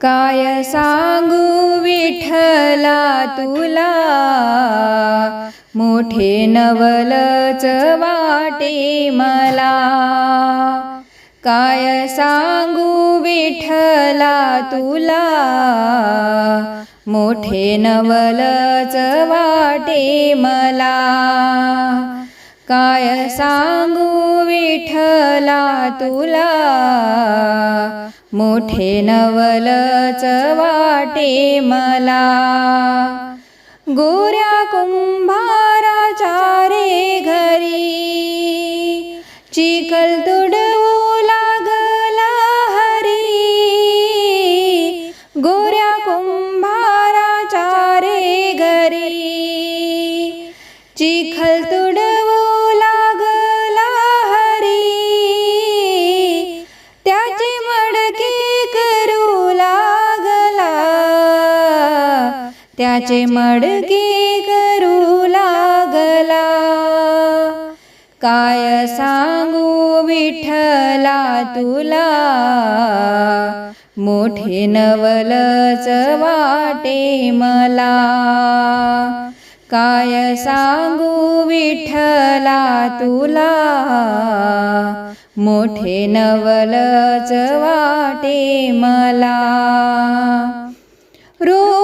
काय सांगू विठला तुला? मोठे नवलच वाटे मला. काय सांगू विठला तुला? मोठे नवलच वाटे मला. काय सांगू विठला तुला? मोठे नवलच वाटे मला. गोऱ्या कुंभा त्याचे मडके करू लागला. काय सांगू विठला तुला? मोठे नवलच वाटे मला. काय सांगू विठला तुला? मोठे नवलच वाटे मला. रोही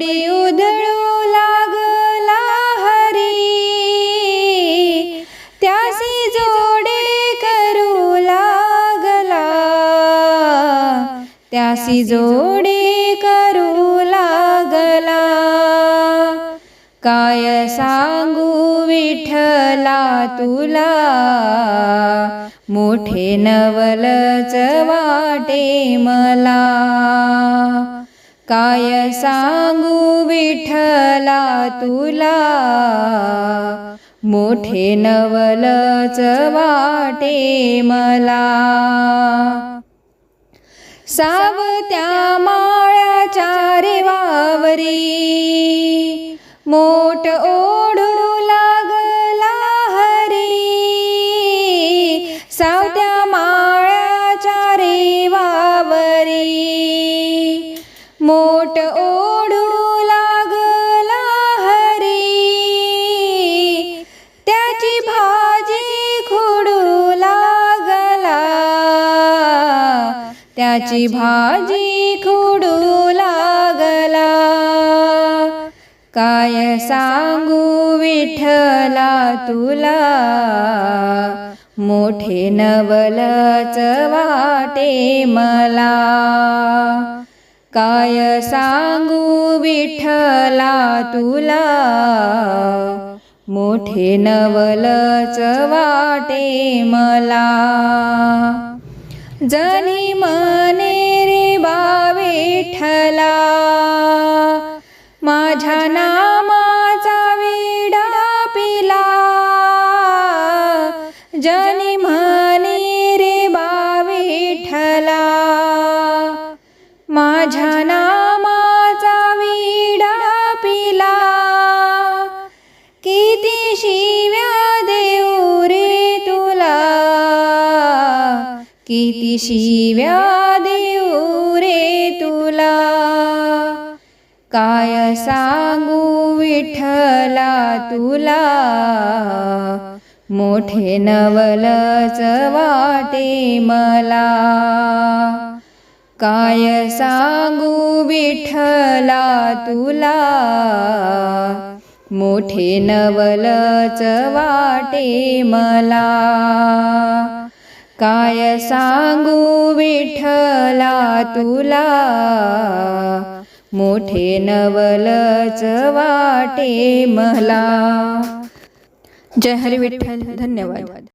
पडी उधळू लागला हरी. त्यासी जोडे करू लागला. त्यासी जोडे करू लागला. काय सांगू विठला तुला? मोठे नवलच वाटे मला. काय सांगू विठला तुला? मोठे नवलच वाटे मला. सावत्या माळ्याच्या रे वावरी मोठ ओ मोठ ओढू लागला हरी. त्याची भाजी खुडू लागला. त्याची भाजी खुडू लागला. काय सांगू विठ्ठला तुला? मोठे नवलच वाटे मला. काय सांगू विठला तुला? मोठे नवलच वाटे मला. जनी मने रे बा विठला माझ्या नामाचा विडा पिला. जनी म्हणे रे बा विठला माझ्या नामाचा विडा पिला. किती शिव्या देऊ रे तुला. किती शिव्या देऊ रे तुला. काय सांगू विठ्ठला तुला. मोठे नवलच वाटे मला. काय सांगू विठला तुला? मोठे नवलच वाटे मला. काय सांगू विठला तुला? मोठे नवलच वाटे मला. जय हरी विठ्ठल धन्यवाद.